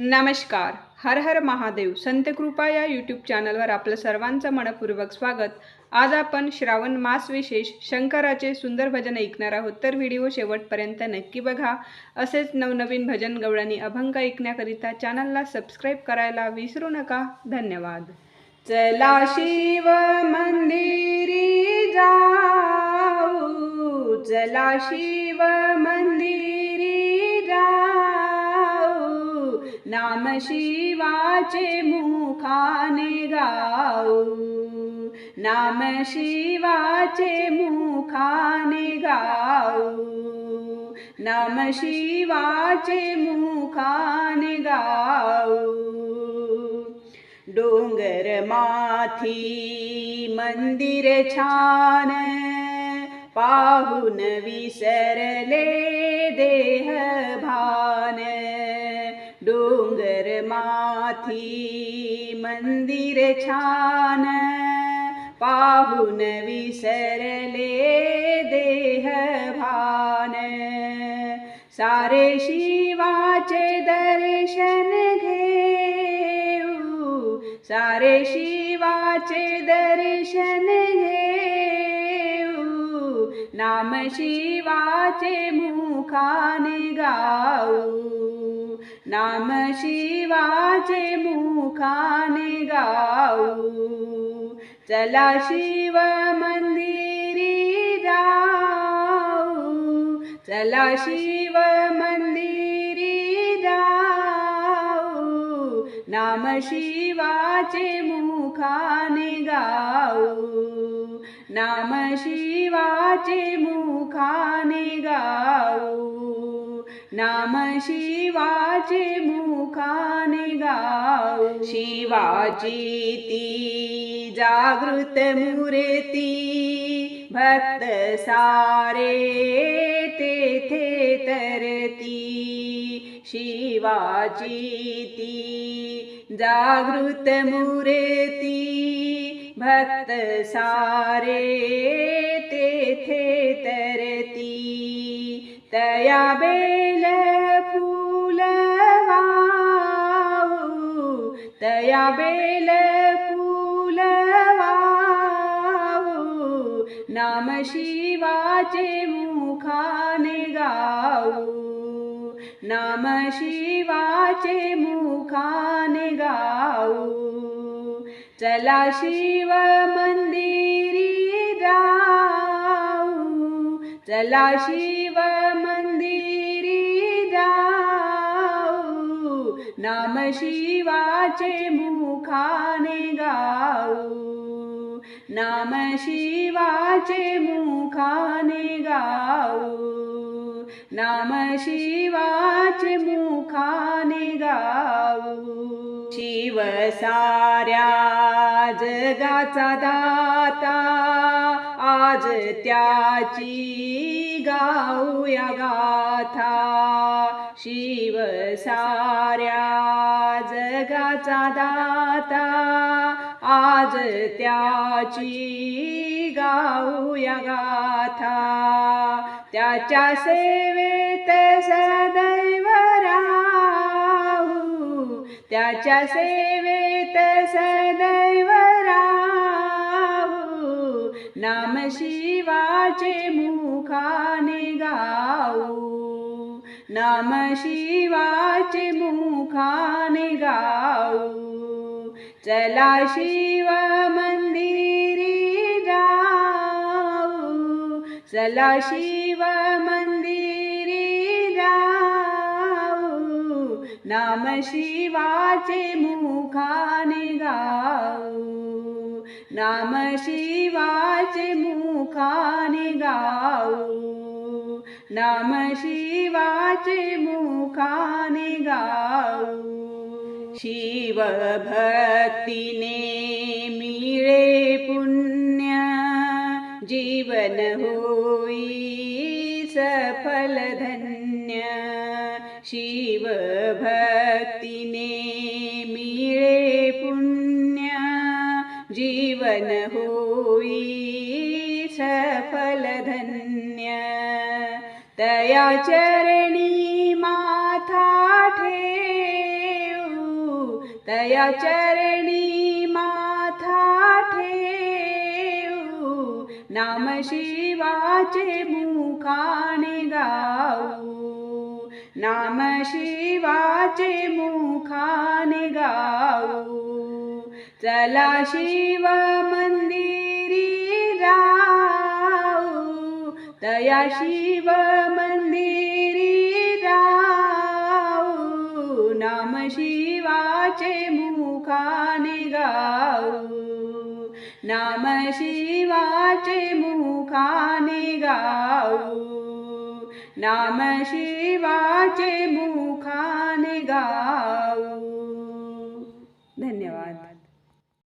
नमस्कार. हर हर महादेव. संत कृपा या यूट्यूब चॅनलवर आपलं सर्वांचं मनपूर्वक स्वागत. आज आपण श्रावण मास विशेष शंकराचे सुंदर भजन ऐकणार आहोत. तर व्हिडिओ शेवटपर्यंत नक्की बघा. असेच नवनवीन भजन गवळणी अभंग ऐकण्याकरिता चॅनलला सबस्क्राईब करायला विसरू नका. धन्यवाद. चला शिव मंदिरी जाऊ. चला शिव मंदिरी राम शिवाचे मुखाने गाऊ. नाम शिवाचे मुखाने गाऊ. नाम शिवाचे मुखाने गाऊ. डोंगर माथी मंदिर छान पाहून विसरले देह भान. डोंगर माथी मंदिर छान पाहून विसरले देह भान. सारे शिवाचे दर्शन घेऊ सारे शिवाचे दर्शन घेऊ. नाम शिवाचे मुखाने गाऊ. नाम शिवाचे मुखाने गाऊ. चला शिव मंदिरी जाऊ. चला शिव मंदिरी जाऊ. नाम शिवाचे मुखाने गाऊ. नाम शिवाचे मुखाने गाऊ. नाम शिवाचे मुखाने गाव. शिवाची ती जागृत मूर्ती. भक्त सारे तेथे तरती. शिवाची ती जागृत मुरती. भक्त सारे तेथे तरती. तया बेल दया बेल फूल नाम शिवाचे मुखाने गाऊ नाम शिवाचे मुखाने गाऊ चला शिव मंदिरी जाऊ चला शिव मंदिरी नाम शिवाचे मुखाने गाऊ. नाम शिवाचे मुखाने गाऊ. नाम शिवाचे मुखाने गाऊ. शिव साऱ्या जगाचा दाता आज त्याची गाऊया गाथा. शिव साऱ्या जगाचा दाता आज त्याची गाऊया गाथा. त्याच्या सेवेत सदैव राहू. त्याच्या सेवेत सदैव राहू. नाम शिवाचे मुखाने गाऊ. नाम शिवाचे मुखाने गाऊ. चला शिव मंदिरी जाऊ. चला शिव मंदिरी जाऊ. नाम शिवाचे मुखाने गाऊ. नाम शिवाचे मुखाने गाऊ. नाम जे मूकानि गा शिवभक्तिने मिरे पुण्य जीवन होई सफल धन्या शिवभक्तिने मिरे पुण्य जीवन होई सफल धन्या तया चरणी माथा ठेऊ तया चरणी माथा ठेवू. नाम शिवाचे मुखाने गाऊ. नाम शिवाचे मुखाने गाऊ. चला शिव मंदिर या शिव मंदिरी जाऊ नाम शिवाचे मुखाने गाऊ. नाम शिवाचे मुखाने गाऊ. नाम शिवाचे मुखाने गाऊ.